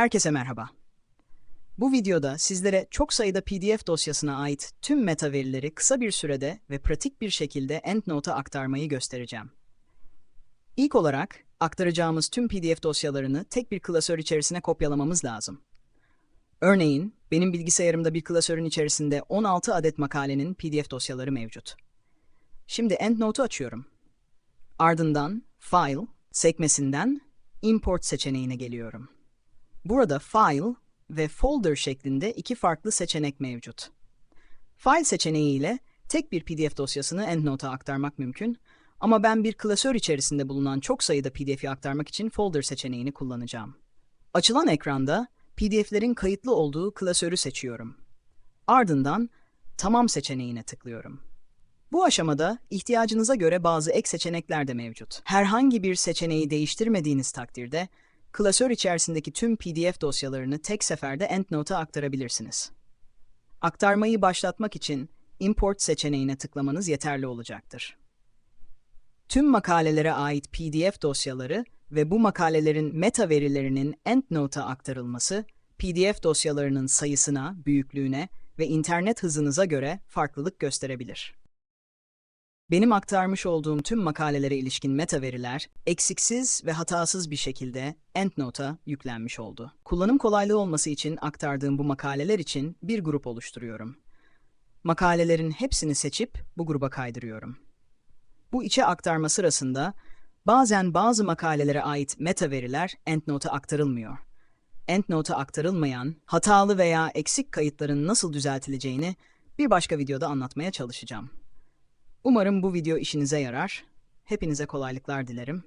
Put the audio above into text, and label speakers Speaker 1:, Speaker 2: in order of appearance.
Speaker 1: Herkese merhaba. Bu videoda sizlere çok sayıda PDF dosyasına ait tüm meta verileri kısa bir sürede ve pratik bir şekilde EndNote'a aktarmayı göstereceğim. İlk olarak aktaracağımız tüm PDF dosyalarını tek bir klasör içerisine kopyalamamız lazım. Örneğin benim bilgisayarımda bir klasörün içerisinde 16 adet makalenin PDF dosyaları mevcut. Şimdi EndNote'u açıyorum. Ardından File sekmesinden Import seçeneğine geliyorum. Burada File ve Folder şeklinde iki farklı seçenek mevcut. File seçeneği ile tek bir PDF dosyasını EndNote'a aktarmak mümkün ama ben bir klasör içerisinde bulunan çok sayıda PDF'i aktarmak için Folder seçeneğini kullanacağım. Açılan ekranda PDF'lerin kayıtlı olduğu klasörü seçiyorum. Ardından Tamam seçeneğine tıklıyorum. Bu aşamada ihtiyacınıza göre bazı ek seçenekler de mevcut. Herhangi bir seçeneği değiştirmediğiniz takdirde klasör içerisindeki tüm PDF dosyalarını tek seferde EndNote'a aktarabilirsiniz. Aktarmayı başlatmak için Import seçeneğine tıklamanız yeterli olacaktır. Tüm makalelere ait PDF dosyaları ve bu makalelerin meta verilerinin EndNote'a aktarılması, PDF dosyalarının sayısına, büyüklüğüne ve internet hızınıza göre farklılık gösterebilir. Benim aktarmış olduğum tüm makalelere ilişkin meta veriler eksiksiz ve hatasız bir şekilde EndNote'a yüklenmiş oldu. Kullanım kolaylığı olması için aktardığım bu makaleler için bir grup oluşturuyorum. Makalelerin hepsini seçip bu gruba kaydırıyorum. Bu içe aktarma sırasında bazen bazı makalelere ait meta veriler EndNote'a aktarılmıyor. EndNote'a aktarılmayan, hatalı veya eksik kayıtların nasıl düzeltileceğini bir başka videoda anlatmaya çalışacağım. Umarım bu video işinize yarar. Hepinize kolaylıklar dilerim.